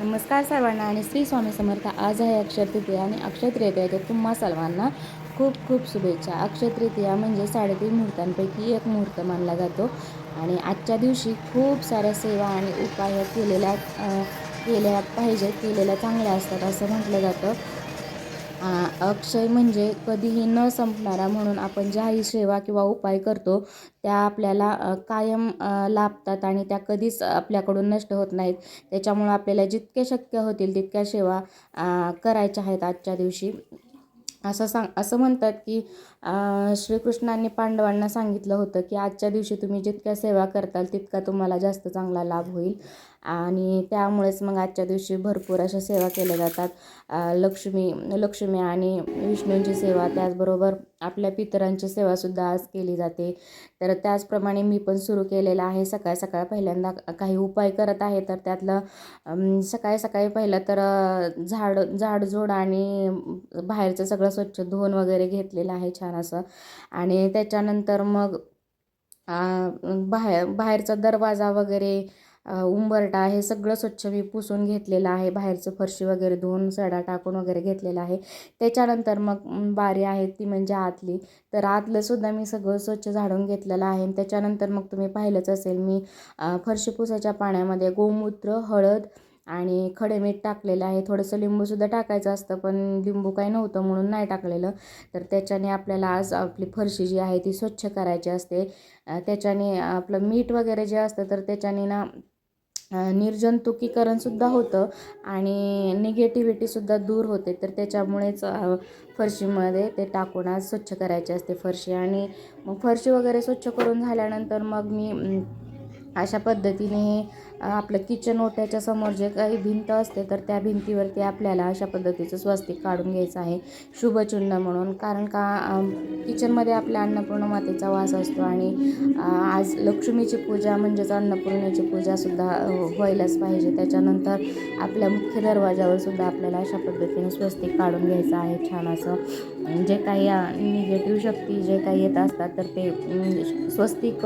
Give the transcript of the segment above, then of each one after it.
नमस्कार सर्वांना आणि श्री स्वामी समर्थ आज आहे अक्षय तृतीया आणि अक्षय तृतीयाच्या तुम्हा सर्वांना खूप खूप शुभेच्छा. अक्षय तृतीया म्हणजे साडेतीन मुहूर्तांपैकी एक मुहूर्त मानला जातो आणि आजच्या दिवशी खूप साऱ्या सेवा आणि उपाय केलेल्या केल्या पाहिजेत केलेल्या चांगल्या असतात असं म्हटलं जातं. अक्षय म्हणजे कधीही न संपणारा म्हणून आपण ज्याही सेवा किंवा उपाय करतो त्या आपल्याला कायम लाभतात आणि त्या कधीच आपल्याकडून नष्ट होत नाहीत. त्याच्यामुळं आपल्याला जितके शक्य होतील तितक्या सेवा करायच्या आहेत आजच्या दिवशी. असं सांग असं म्हणतात की श्रीकृष्णांनी पांडवांना सांगितलं होतं की आजच्या दिवशी तुम्ही जितक्या सेवा करताल तितका तुम्हाला जास्त चांगला लाभ होईल. आणि त्यामुळेच मग आजच्या दिवशी भरपूर अशा सेवा केल्या जातात. लक्ष्मी लक्ष्मी आणि विष्णूंची सेवा त्याचबरोबर आपल्या पितरांची सेवासुद्धा आज केली जाते. तर त्याचप्रमाणे मी पण सुरू केलेलं आहे सकाळ सकाळ पहिल्यांदा. काही उपाय करत आहे तर त्यातलं सकाळी सकाळी पहिलं तर झाड झाडझोड आणि बाहेरचं सगळं स्वच्छ धुवून वगैरे घेतलेलं आहे छान असं. आणि त्याच्यानंतर मग बाहेर बाहेरचा दरवाजा वगैरे उंबरठा हे सगळं स्वच्छ मी पुसून घेतलेलं आहे. बाहेरचं फरशी वगैरे धुवून सडा टाकून वगैरे घेतलेलं आहे. त्याच्यानंतर मग बारी आहे ती म्हणजे आतली. तर आतलंसुद्धा मी सगळं स्वच्छ झाडून घेतलेलं आहे. आणि त्याच्यानंतर मग तुम्ही पाहिलंच असेल मी फरशी पुसायच्या पाण्यामध्ये गोमूत्र हळद आणि खडे मीठ टाकलेलं आहे. थोडंसं लिंबूसुद्धा टाकायचं असतं पण लिंबू काही नव्हतं म्हणून नाही टाकलेलं. तर त्याच्याने आपल्याला आज आपली फरशी जी आहे ती स्वच्छ करायची असते. त्याच्याने आपलं मीठ वगैरे जे असतं तर त्याच्याने ना निर्जंतुकीकरणसुद्धा होतं आणि निगेटिव्हिटीसुद्धा दूर होते. तर त्याच्यामुळेच फरशीमध्ये ते टाकून आज स्वच्छ करायची असते फरशी. आणि मग फरशी वगैरे स्वच्छ करून झाल्यानंतर मग मी अशा पद्धतीने हे आपलं किचन ओट्याच्या समोर जे काही भिंत असते तर त्या भिंतीवरती आपल्याला अशा पद्धतीचं स्वस्तिक काढून घ्यायचं आहे. शुभचिन्ह म्हणून. कारण का किचनमध्ये आपल्या अन्नपूर्ण मातेचा वास असतो आणि आज लक्ष्मीची पूजा म्हणजेच अन्नपूर्णेची पूजासुद्धा व्हायलाच पाहिजे. त्याच्यानंतर आपल्या मुख्य दरवाजावर सुद्धा आपल्याला अशा पद्धतीने स्वस्तिक काढून घ्यायचं आहे छान असं. जे काही निगेटिव्ह शक्ती जे काही येत असतात तर ते स्वस्तिक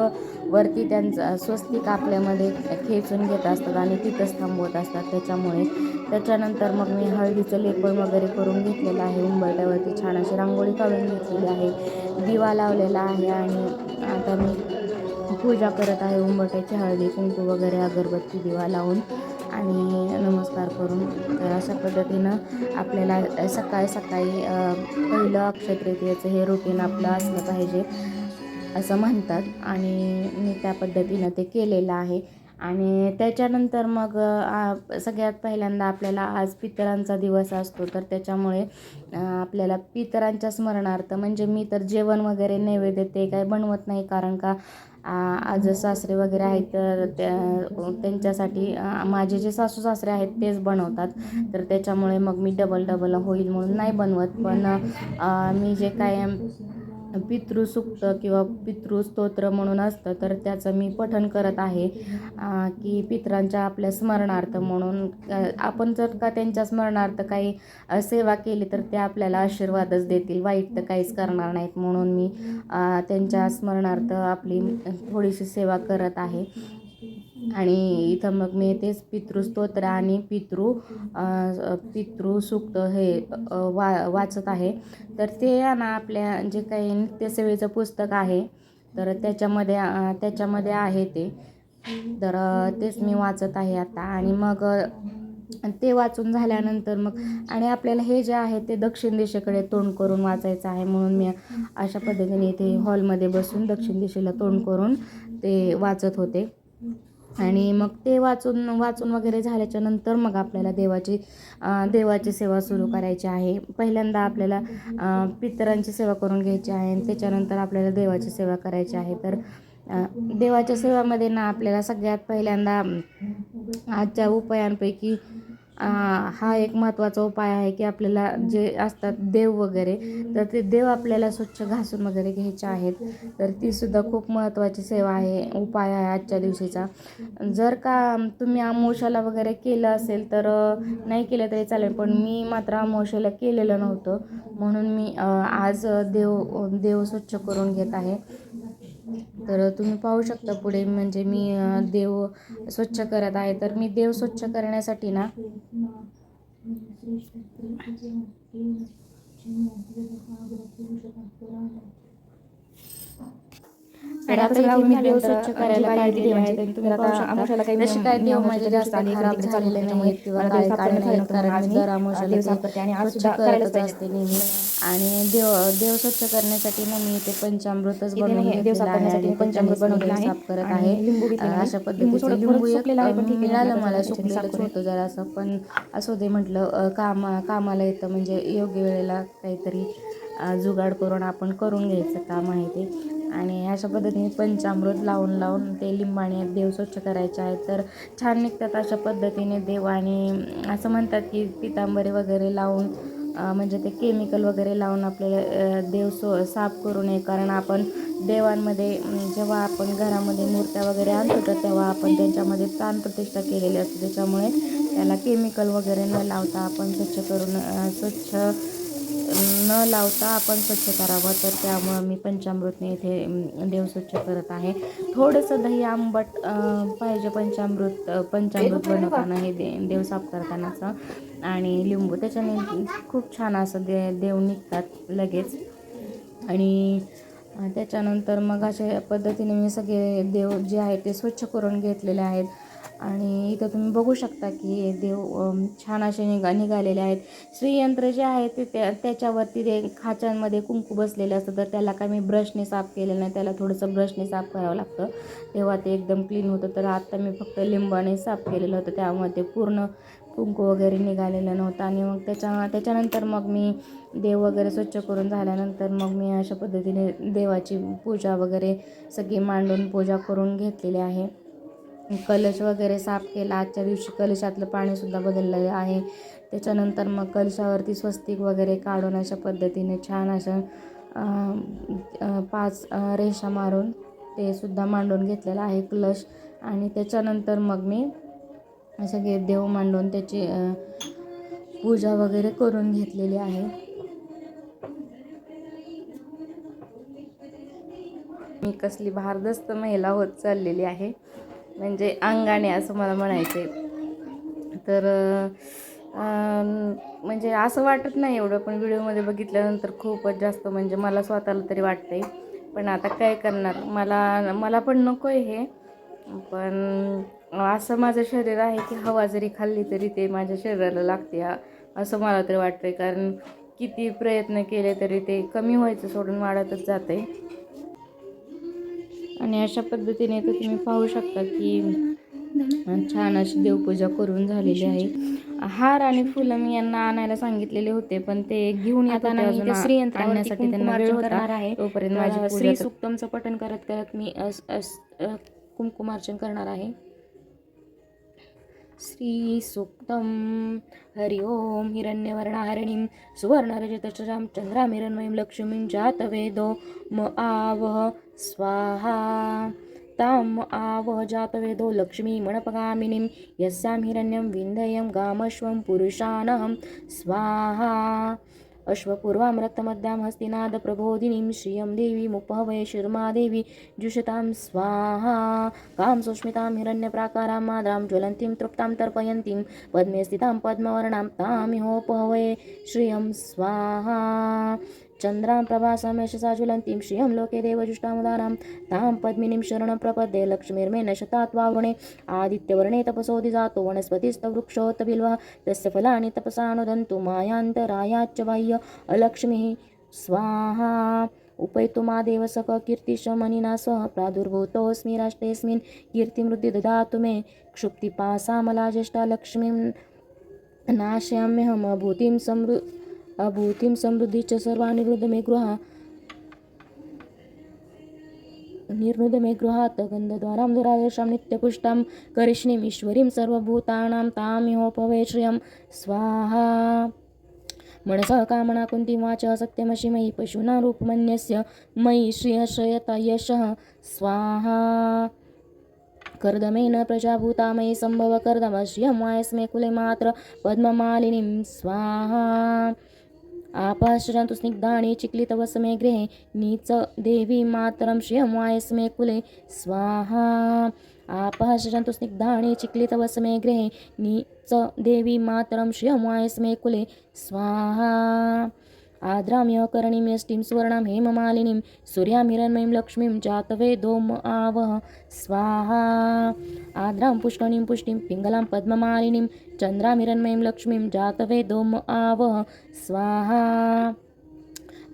वरती त्यांचं स्वस्तिक आपल्यामध्ये खेचून घेत असतात आणि तिथंच थांबवत असतात. त्याच्यामुळे त्याच्यानंतर मग मी हळदीचं लेपण वगैरे करून घेतलेलं आहे. उंबरट्यावरती छान अशी रांगोळी काढून घेतलेली आहे. दिवा लावलेला आहे आणि आता मी पूजा करत आहे उंबरट्याची हळदी कुंकू वगैरे अगरबत्ती दिवा लावून आणि नमस्कार करून. तर अशा पद्धतीनं आपल्याला सकाळी सकाळी पहिलं अक्षय तृतीयेचं हे रुटीन आपलं असलं पाहिजे असं म्हणतात आणि मी त्या पद्धतीनं ते केलेलं आहे. आणि त्याच्यानंतर मग सगळ्यात पहिल्यांदा आपल्याला आज पितरांचा दिवस असतो तर त्याच्यामुळे आपल्याला पितरांच्या स्मरणार्थ म्हणजे मी तर जेवण वगैरे नैवेद्य ते काय बनवत नाही कारण का आज सासरे वगैरे आहेत तर त्या त्यांच्यासाठी माझे जे सासू सासरे आहेत तेच बनवतात. तर त्याच्यामुळे मग मी डबल डबल होईल म्हणून नाही बनवत. पण मी जे काय पितृसूक्त किंवा पितृस्तोत्र म्हणून असतं तर त्याचं मी पठण करत आहे की पितरांच्या आपल्या स्मरणार्थ म्हणून आपण जर का त्यांच्या स्मरणार्थ काही सेवा केली तर ते आपल्याला आशीर्वादच देतील. वाईट तर काहीच करणार नाहीत म्हणून मी त्यांच्या स्मरणार्थ आपली थोडीशी सेवा करत आहे. आणि इथं मग मी तेच पितृस्तोत्र आणि पितृ पितृ पितृसूक्त हे वा वाचत आहे. तर ते ना आपल्या जे काही नित्यसेवेचं पुस्तक आहे तर त्याच्यामध्ये त्याच्यामध्ये आहे ते. तर तेच मी वाचत आहे आता. आणि मग ते वाचून झाल्यानंतर मग आणि आपल्याला हे जे आहे ते दक्षिण दिशेकडे तोंड करून वाचायचं आहे म्हणून मी अशा पद्धतीने इथे हॉलमध्ये बसून दक्षिण दिशेला तोंड करून ते वाचत होते. आणि मग ते वाचून वाचून वगैरे झाल्याच्यानंतर मग आपल्याला देवाची देवाची सेवा सुरू करायची आहे. पहिल्यांदा आपल्याला पितरांची सेवा करून घ्यायची आहे आणि त्याच्यानंतर आपल्याला देवाची सेवा करायची आहे. तर देवाच्या सेवामध्ये ना आपल्याला सगळ्यात पहिल्यांदा आजच्या उपायांपैकी हा एक महत्त्वाचा उपाय आहे की आपल्याला जे असतात देव वगैरे तर ते देव आपल्याला स्वच्छ घासून वगैरे घ्यायचे आहेत. तर तीसुद्धा खूप महत्त्वाची सेवा आहे उपाय आहे आजच्या दिवशीचा. जर का तुम्ही आमोशाला वगैरे केलं असेल तर नाही केलं तरी चालेल पण मी मात्र आमोशाला केलेलं नव्हतं. म्हणून मी आज देव देव स्वच्छ करून घेत आहे. तर तुम्ही पाहू शकता पुढे म्हणजे मी देव स्वच्छ करत आहे. तर मी देव स्वच्छ करण्यासाठी ना तर आता इथे मी देव स्वच्छ करायला आणि तुम्ही काय देव जास्त खराब झालेले किंवा काय असते नेहमी. आणि देव देव स्वच्छ करण्यासाठी ना मी इथे पंचामृतच बनवून पंचामृत साफ करत आहे. अशा पद्धतीचं लिंबू मिळालं मला सुकलेलं छोटं जरा असं पण असू दे म्हटलं कामा कामाला येतं म्हणजे योग्य वेळेला काहीतरी जुगाड करून आपण करून घ्यायचं काम आहे ते आणि अशा पद्धतीने पंचामृत लावून लावून ते लिंबाने देव स्वच्छ करायचे आहेत. तर छान निघतात अशा पद्धतीने देव आणि असं म्हणतात की पितांबरे वगैरे लावून म्हणजे ते केमिकल वगैरे लावून आपल्याला देव सो साफ करू नये. कारण आपण देवांमध्ये जेव्हा आपण घरामध्ये मूर्त्या वगैरे आणतो तर तेव्हा आपण त्यांच्यामध्ये प्राणप्रतिष्ठा केलेली असते. त्याच्यामुळे त्याला केमिकल वगैरे न लावता आपण स्वच्छ करून स्वच्छ न लावता आपण स्वच्छ करावं. तर त्यामुळं मी पंचामृतने इथे देव स्वच्छ करत आहे. थोडंसं दही आंबट पाहिजे पंचामृत पंचामृत बनवताना हे दे देव साफ करतानाचं. आणि लिंबू त्याच्याने खूप छान असं दे देव निघतात लगेच. आणि त्याच्यानंतर मग अशा पद्धतीने मी सगळे देव जे आहेत ते स्वच्छ करून घेतलेले आहेत. आणि इथं तुम्ही बघू शकता की हे देव छान असे निघा निघालेले आहेत. श्रीयंत्र जे आहे ते त्या त्याच्यावरती ते खाचांमध्ये कुंकू बसलेलं असतं. तर त्याला काय मी ब्रशने साफ केलेलं नाही. त्याला थोडंसं ब्रशने साफ करावं लागतं. तेव्हा ते एकदम क्लीन होतं. तर आत्ता मी फक्त लिंबाने साफ केलेलं होतं. त्यामुळे ते पूर्ण कुंकू वगैरे निघालेलं नव्हतं. आणि मग त्याच्या त्याच्यानंतर मग मी देव वगैरे स्वच्छ करून झाल्यानंतर मग मी अशा पद्धतीने देवाची पूजा वगैरे सगळी मांडून पूजा करून घेतलेली आहे. कलश वगैरे साफ केला. आजच्या दिवशी कलशातलं पाणीसुद्धा बदललं आहे. त्याच्यानंतर मग कलशावरती स्वस्तिक वगैरे काढून अशा पद्धतीने छान अशा पाच रेषा मारून ते सुद्धा मांडून घेतलेलं आहे कलश. आणि त्याच्यानंतर मग मी सगळे देव मांडून त्याची पूजा वगैरे करून घेतलेली आहे. मी कसली भारदस्त महिला होत चाललेली आहे. म्हणजे अंगाने असं मला म्हणायचे. तर म्हणजे असं वाटत नाही एवढं पण व्हिडिओमध्ये बघितल्यानंतर खूपच जास्त म्हणजे मला स्वतःला तरी वाटतंय. पण आता काय करणार? मला मला पण नको आहे हे. पण असं माझं शरीर आहे की हवा जरी खाल्ली तरी ते माझ्या शरीराला लागते असं मला तरी वाटतंय. कारण किती प्रयत्न केले तरी ते कमी व्हायचं सोडून वाढतच जाते आणि अशा पद्धतीने तर तुम्ही पाहू शकता की छान अशी देवपूजा करून झालेली आहे. हार आणि फुलं मी यांना आणायला सांगितलेले होते पण ते घेऊन येताना मी ते श्रीयंत्रावरती आणण्यासाठी त्यांना वेळ होता. तोपर्यंत माझी पूजा श्री सुक्तमचं पठण करत करत मी अस अस अ, कुंकुमार्चन करणार आहे. श्रीसूक्तं हरि ओं हिरण्यवर्णाहरिणीं सुवर्णरजतचरां चन्द्रामिरण्मयीं लक्ष्मीं जातवेदो म आवह स्वाहा. ताम् आवजातवेदो लक्ष्मीमणपगामिनीं यस्यां हिरण्यं विन्धयं गामश्वं पुरुषानहं स्वाहा. अश्वपूर्वामृतमद्यां हस्तिनादप्रबोधिनीं श्रियं देवीमुपहवये शर्मादेवी जुषतां स्वाहा. कां सुष्मितां हिरण्यप्राकारां माद्रां ज्वलन्तीं तृप्तां तर्पयन्तीं पद्मे स्थितां पद्मवर्णां तामिहोपहवये श्रियं स्वाहा. चन्द्रां प्रभासां ज्वलन्तीं श्रियं लोके देवजुष्टामुदानां तां पद्मिनीं शरणं प्रपद्ये लक्ष्मीर्मेण शतात्वावृणे आदित्यवर्णे तपसोऽधि जातो वनस्पतिस्तवृक्षोत्तबिल्वः तस्य फलानि तपसानुदन्तु मायान्तरायाच्च बाह्य अलक्ष्मीः। स्वाहा। उपैतु मादेव सख कीर्तिशमनिना सह प्रादुर्भूतोऽस्मि राष्ट्रेऽस्मिन् कीर्तिमृद्धि ददातु मे। क्षुप्तिपासामला ज्येष्ठा लक्ष्मीं नाशयाम्यहमभूतिं समृ अभूतिं समृद्धि च सर्वाणि गृहा निर्नुदमे गृहात् गन्धद्वारां दुरादर्शां नित्यपुष्टां करिष्णीम् ईश्वरीं सर्वभूतानां तां योपवेश्रियं स्वाहा। मनसः कामना कुन्ती वाचः सत्यमसि मयि पशूनां रूपमन्यस्य मयि श्रियश्रयता यशः। स्वाहा। कर्दमेन प्रजाभूता मयि सम्भव कर्दमश्रियं वायस्मे कुले मात्र पद्ममालिनीं। स्वाहा। आपाश्रन्तु स्निग्धानि चिक्लितव गृहे नीच देवी मातरं श्रियं कुले। स्वाहा। आपाश्रन्तु स्निग्धानि चिक्लितव गृहे नीच देवी मातरं श्रियं वायस्मे कुले। स्वाहा। आद्राम्य करणीम्यष्टिं सुवर्णां हेममालिनीं सूर्यामिरन्मयीं लक्ष्मीं जातवेदोम आवह स्वाहा। आद्रां पुष्कणीं पुष्टिं पिङ्गलां पद्ममालिनीं चन्द्रामिरन्मयीं लक्ष्मीं जातवेदोम आवह स्वाहा।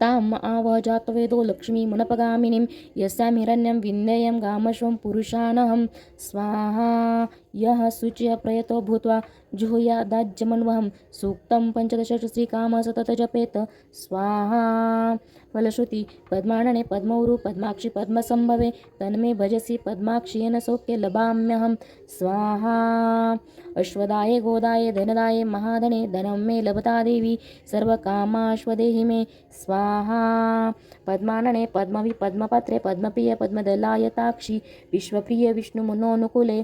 ताम् आवह जातवेदो लक्ष्मीमुनपगामिनीं यस्यामिरण्यं विन्देयं गामश्वं पुरुषानहं। स्वाहा। यः शुच्य प्रयतो भूत्वा जुहुयादाज्यमन्वहं सूक्तं पञ्चदश श्रीकाम सतत जपेत। स्वाहा। फलश्रुति पद्मानने पद्मौरु पद्माक्षि पद्मसम्भवे तन्मे भजसि पद्माक्षि येन लभाम्यहं। स्वाहा। अश्वदाये गोदाये धनदाये महाधने धनं मे लभता देवी सर्वकामाश्वदेहि मे। स्वाहा। पद्मानने पद्मवि पद्मपत्रे पद्मप्रिय पद्मदलायताक्षि विश्वप्रिय विष्णुमुनोनुकूले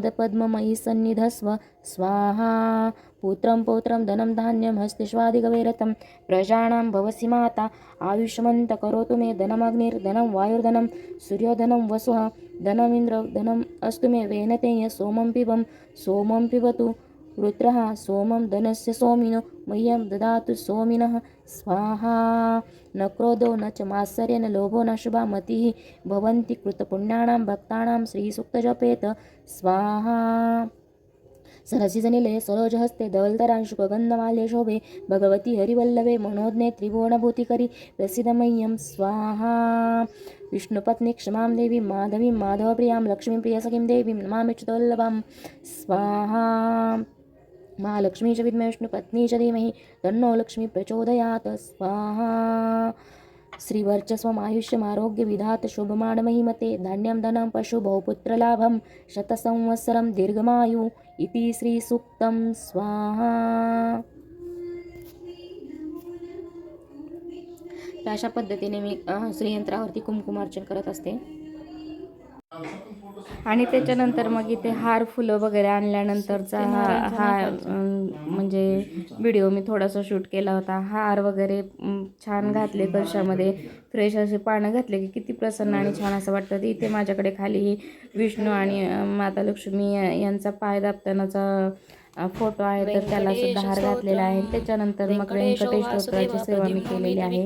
त्वत्पादपद्ममयि सन्निधस्व स्वाहा। पुत्रं पौत्रं धनं धान्यं हस्तिष्वादिगवैरथं प्रजानां भवसि माता। आयुष्मन्त करोतु मे धनमग्निर्धनं वायुर्धनं सूर्योधनं वसुः। धनमिन्द्र धनम् अस्तु मे वेनतेय सोमं पिबं सोमं पिबतु रुद्रः सोमं धनस्य सोमिनो मह्यं ददातु सोमिनः। स्वाहा न क्रोधो न च मात्सर्य न लोभो न शुभा मतिः भवन्ति कृतपुण्याणां भक्तानां श्रीसूक्तजपेत। स्वाहा। सरसिजनिले सरोजहस्ते धवलतरांशुकगन्धमाल्ये शोभे। भगवती हरिवल्लभे मनोज्ञे त्रिभुवनभूतिकरि प्रसिद्धमह्यं स्वाहा। विष्णुपत्नी क्षमां देवीं माधवीं माधवप्रियां लक्ष्मीं प्रियसखीं देवीं नमामि च स्वाहा। महालक्ष्मी च विद्महे विष्णुपत्नी च धीमहि तन्नो लक्ष्मी प्रचोदयात। स्वाहा। श्रीवर्चस्वमायुष्यमारोग्यविधात् शुभमाणमहिमते। धान्यं धनं पशु बहुपुत्रलाभं शतसंवत्सरं दीर्घमायु इति श्रीसूक्तं। स्वाहा। अशा पद्धतीने मी अ, श्रीयंत्रावरती कुंकुमार्चन करत असते. आणि त्याच्यानंतर मग इथे हार फुलं वगैरे आणल्यानंतरचा हा हा म्हणजे व्हिडिओ मी थोडासा शूट केला होता. हार वगैरे छान घातले कलशामध्ये. फ्रेश असे पानं घातले की किती प्रसन्न आणि छान असं वाटतं. इथे माझ्याकडे खाली विष्णू आणि माता लक्ष्मी यांचा पाय दाबतानाचा फोटो आहे तर त्याला सुद्धा हार घातलेला आहे. त्याच्यानंतर मग व्यंकटेश स्तोत्राची सेवा मी केलेली आहे.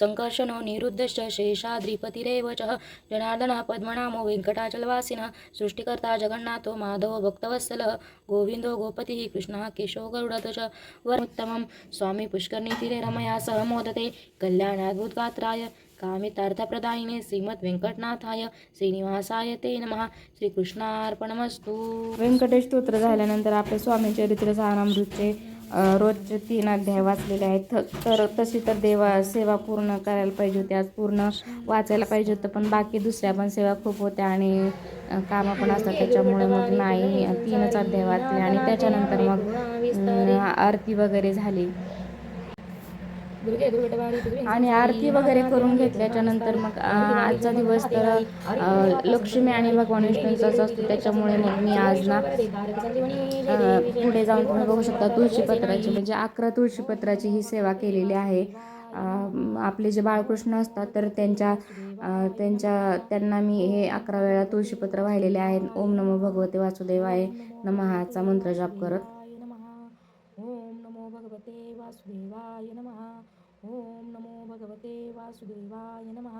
संकर्षणो निरुद्धश्च शेषाद्रिपतिरेव च जनार्दनः पद्मनामो वेङ्कटाचलवासिनः सृष्टिकर्ता जगन्नाथो माधवो भक्तवत्सलः गोविन्दो गोपतिः कृष्णः केशो गरुडध्वज वरोत्तमं स्वामी पुष्करनीतीरे रमया सह मोदते कल्याणाद्भुतगात्राय कामितार्थप्रदायिने श्रीमद् वेङ्कटनाथाय श्रीनिवासाय ते नमः. श्रीकृष्णार्पणमस्तु. व्यंकटेश स्तोत्र झाल्यानंतर आपले स्वामी चरित्र सारामृतचे रोजचे तीन अध्याय वाचलेले आहेत. थ- तर तशी तर देवा सेवा पूर्ण करायला पाहिजे होती. आज पूर्ण वाचायला पाहिजे होतं पण बाकी दुसऱ्या पण सेवा खूप होत्या आणि कामं पण असतात. त्याच्यामुळे मग नाही तीनच अध्याय वाचले आणि त्याच्यानंतर मग आरती वगैरे झाली. आणि आरती वगैरे करून घेतल्याच्या नंतर मग आजचा दिवस तर लक्ष्मी आणि भगवान विष्णूंचाच असतो. त्याच्यामुळे मग मी आज ना पुढे जाऊन तुम्ही बघू शकता तुळशीपत्राची. म्हणजे अकरा तुळशीपत्राची ही सेवा केलेली आहे. आपले जे बाळकृष्ण असतात तर त्यांच्या त्यांच्या त्यांना मी हे अकरा वेळा तुळशीपत्र वाहिलेले आहेत. ओम नमो भगवते वासुदेवाय नमहाचा मंत्र जाप करत. ओम नमो भगवते वासुदेवाय नमः. ओम नमो भगवते वासुदेवाय नमः।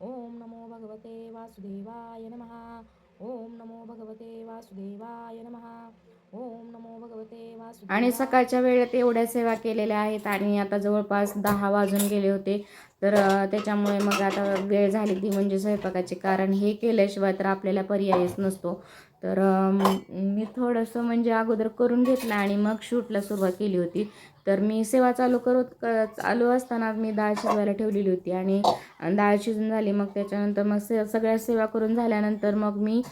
ओम नमो भगवते वासुदेवाय नमः। ओम नमो भगवते वासुदेवाय नमः। ओम नमो भगवते वासुदेवाय आणि सकाळच्या वेळेत एवढ्या सेवा केलेल्या आहेत आणि आता जवळपास दहा वाजून गेले होते. तर त्याच्यामुळे मग आता वेळ झाली ती म्हणजे स्वयंपाकाचे. कारण हे केल्याशिवाय तर आपल्याला पर्यायच नसतो. तर मी थोडंसं म्हणजे अगोदर करून घेतलं आणि मग शूटला सुरुवात केली होती. तर मी सेवा चालू करत क चालू असताना मी डाळ शिजवायला ठेवलेली होती आणि डाळ शिजून झाली. मग त्याच्यानंतर मग से सगळ्या सेवा करून झाल्यानंतर मग मी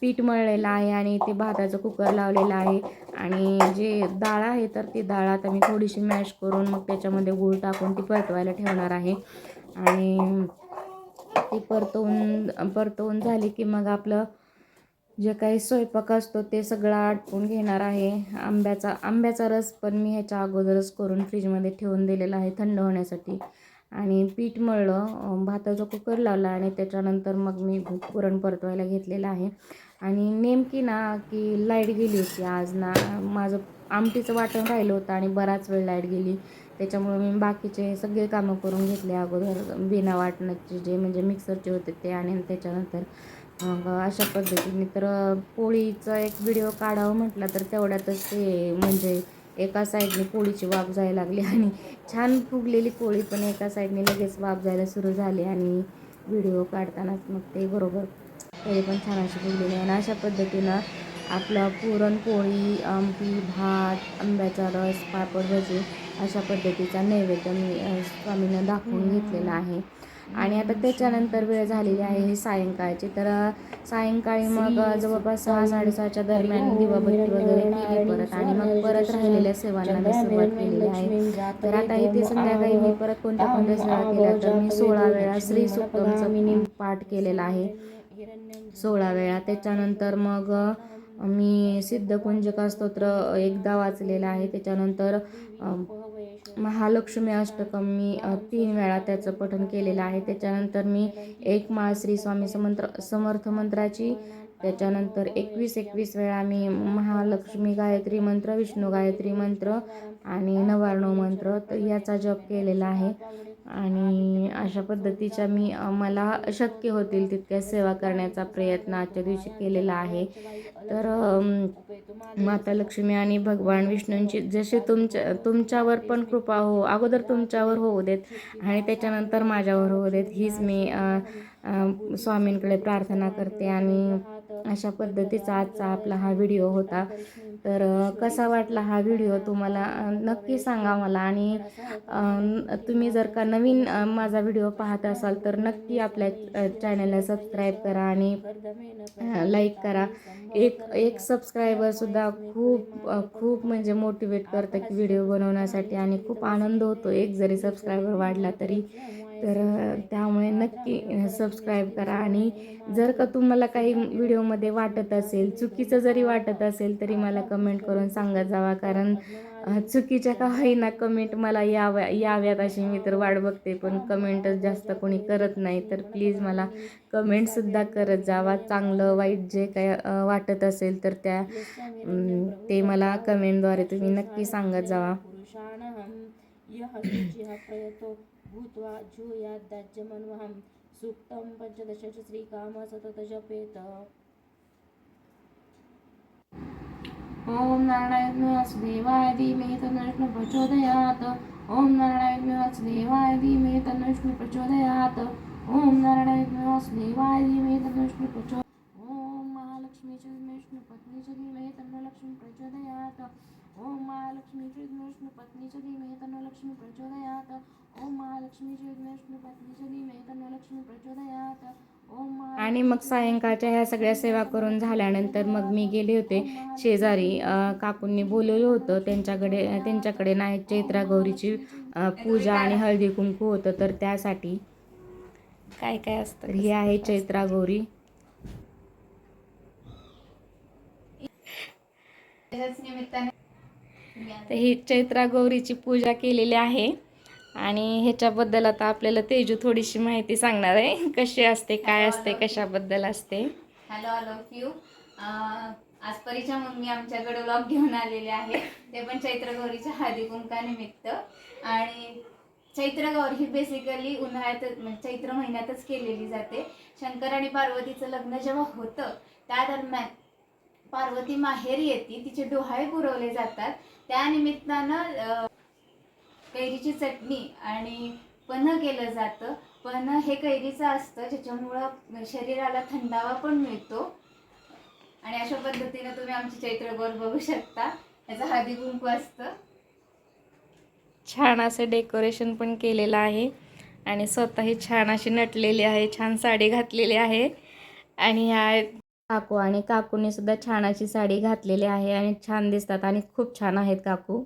पीठ मळलेलं आहे आणि ते भाताचं कुकर लावलेलं आहे. आणि जे डाळ आहे तर ती डाळ आता मी थोडीशी मॅश करून मग त्याच्यामध्ये गूळ टाकून ती परतवायला ठेवणार आहे. आणि ती परतवून परतवून झाली की मग आपलं जे काही स्वयंपाक असतो ते सगळं आटपून घेणार आहे. आंब्याचा आंब्याचा रस पण मी ह्याच्या अगोदरच करून फ्रीजमध्ये ठेवून दिलेला आहे थंड होण्यासाठी. आणि पीठ मळलं भाताचं भाताचा कुकर लावला आणि त्याच्यानंतर मग मी पुरण परतवायला घेतलेलं आहे. आणि नेमकी ना की लाइट गेली होती आज ना माझं आमटीचं वाटण राहिलं होतं आणि बराच वेळ लाइट गेली. त्याच्यामुळे मी बाकीचे सगळे कामं करून घेतले अगोदर बिना वाटणाचे जे म्हणजे मिक्सरचे होते ते आणि त्याच्यानंतर मग अशा पद्धतीने तर पोळीचा एक व्हिडिओ काढावं म्हटलं तर तेवढ्यातच ते म्हणजे एका साईडने पोळीची वाफ जायला लागली आणि छान फुगलेली पोळी पण एका साईडने लगेच वाफ जायला सुरू झाली आणि व्हिडिओ काढतानाच मग ते बरोबर पोळी पण छान अशी फुगलेली आणि अशा पद्धतीनं आपला पुरणपोळी आमटी भात आंब्याचा रस पापड भजी अशा पद्धतीचा नैवेद्य मी स्वामींना दाखवून घेतलेला आहे. आणि आता त्याच्यानंतर वेळ झालेली आहे ही सायंकाळची. तर सायंकाळी मग जवळपास सहा साडेसहाच्या दरम्यान दिवाबत्ती वगैरे केली परत आणि मग परत राहिलेल्या सेवांना मी सुरुवात केलेली आहे. तर आता इथे संध्याकाळी मी परत कोणत्या कोणत्या सेवा केल्या तर मी सोळा वेळा श्री सुक्तमचा पाठ केलेला आहे. सोळा वेळा. त्याच्यानंतर मग मी सिद्धकुंजका स्तोत्र एकदा वाचलेलं आहे. त्याच्यानंतर महालक्ष्मी अष्टकम मी तीन वेळा त्याचं पठण केलेलं आहे. त्याच्यानंतर मी एक माळ श्री स्वामी समंत्र समर्थ मंत्राची त्याच्यानंतर एकवीस एकवीस वेळा मी महालक्ष्मी गायत्री मंत्र विष्णू गायत्री मंत्र आणि नवारणो मंत्र तर याचा जप केलेला आहे. आणि अशा पद्धतीच्या मी मला शक्य होतील तितक्या सेवा करण्याचा प्रयत्न आजच्या दिवशी केलेला आहे. तर माता लक्ष्मी आणि भगवान विष्णूंची जसे तुमच्या तुमच्यावर पण कृपा हो अगोदर तुमच्यावर होऊ देत आणि त्याच्यानंतर माझ्यावर होऊ देत हीच मी स्वामींकडे प्रार्थना करते आणि अशा पद्धतीचा आजचा आपला हा व्हिडिओ होता. तर कसा वाटला हा व्हिडिओ तुम्हाला नक्की सांगा मला. आणि तुम्ही जर का नवीन माझा व्हिडिओ पाहत असाल तर नक्की आपल्या चॅनलला सबस्क्राईब करा आणि लाईक करा. एक एक सबस्क्रायबरसुद्धा खूप खूप म्हणजे मोटिवेट करतं की व्हिडिओ बनवण्यासाठी आणि खूप आनंद होतो. एक जरी सबस्क्रायबर वाढला तरी तर त्यामुळे नक्की सबस्क्राईब करा. आणि जर का तुम्हाला काही व्हिडिओमध्ये वाटत असेल चुकीचं जरी वाटत असेल तरी मला कमेंट करून सांगत जावा. कारण चुकीच्या का होईना कमेंट मला याव्या याव्यात अशी मी तर वाट बघते. पण कमेंटच जास्त कोणी करत नाही. तर प्लीज मला कमेंटसुद्धा करत जावा. चांगलं वाईट जे काय वाटत असेल तर त्या ते मला कमेंटद्वारे तुम्ही नक्की सांगत जावा. भूत्वा झूयाद्दाज्यमन्वहं सूक्तं पञ्चदश श्रीकाम सतत जपेत ओम नारायण वासुदेवाय धीमहि तन्नविष्णु प्रचोदयात्। ओम नारायण वासुदेवाय धीमहि तन्नविष्णु प्रचोदयात्। ॐ नारायण वासुदेवाय धीमहि तन्नविष्णु प्रचो ओम महालक्ष्मीचे विष्णु पत्नीचे धीमहि तन्नो लक्ष्मी प्रचोदयात्। ओम महालक्ष्मीचे विष्णु पत्नीचे धीमहि तन्नो लक्ष्मी प्रचोदयात् ओम महालक्ष्मीचे विष्णु पत्नीचे धीमहि तन्नो लक्ष्मी प्रचोदयात् आणि मग सायंकाळच्या ह्या सगळ्या सेवा करून झाल्यानंतर मग मी गेले होते शेजारी. काकूंनी बोलवलं होतं त्यांच्याकडे त्यांच्याकडे ना चैत्रा गौरीची पूजा आणि हळदी कुंकू होतं तर त्यासाठी काय काय असतं ही आहे चैत्रा गौरी. तर ही चैत्रा गौरीची पूजा केलेली आहे. आणि ह्याच्याबद्दल आता आपल्याला तेजू थोडीशी माहिती सांगणार आहे. कशी असते काय असते कशाबद्दल असते. हॅलो ऑल ऑफ यू आज परीच्या मम्मी आमच्याकडे व्लॉग घेऊन आलेले आहे. ते पण चैत्र गौरीच्या हळदी कुंकानिमित्त आणि चैत्र गौरी ही बेसिकली उन्हाळ्यात म्हणजे चैत्र महिन्यातच केलेली जाते. शंकर आणि पार्वतीचं लग्न जेव्हा होतं त्या दरम्यान पार्वती माहेर येते. तिचे डोहाळे पुरवले जातात. त्यानिमित्तानं कैरीची चटणी आणि पन्ह केलं जातं. पन्ह हे कैरीचं असतं ज्याच्यामुळं शरीराला थंडावा पण मिळतो. आणि अशा पद्धतीने तुम्ही आमची चैत्रगौर बघू शकता. याचं हळदी कुंकू असतं. छान असं डेकोरेशन पण केलेलं आहे. आणि स्वतःही छान अशी नटलेली आहे छान साडी घातलेली आहे. आणि ह्या काकू आणि काकूने सुद्धा छान अशी साडी घातलेली आहे आणि छान दिसतात आणि खूप छान आहेत काकू.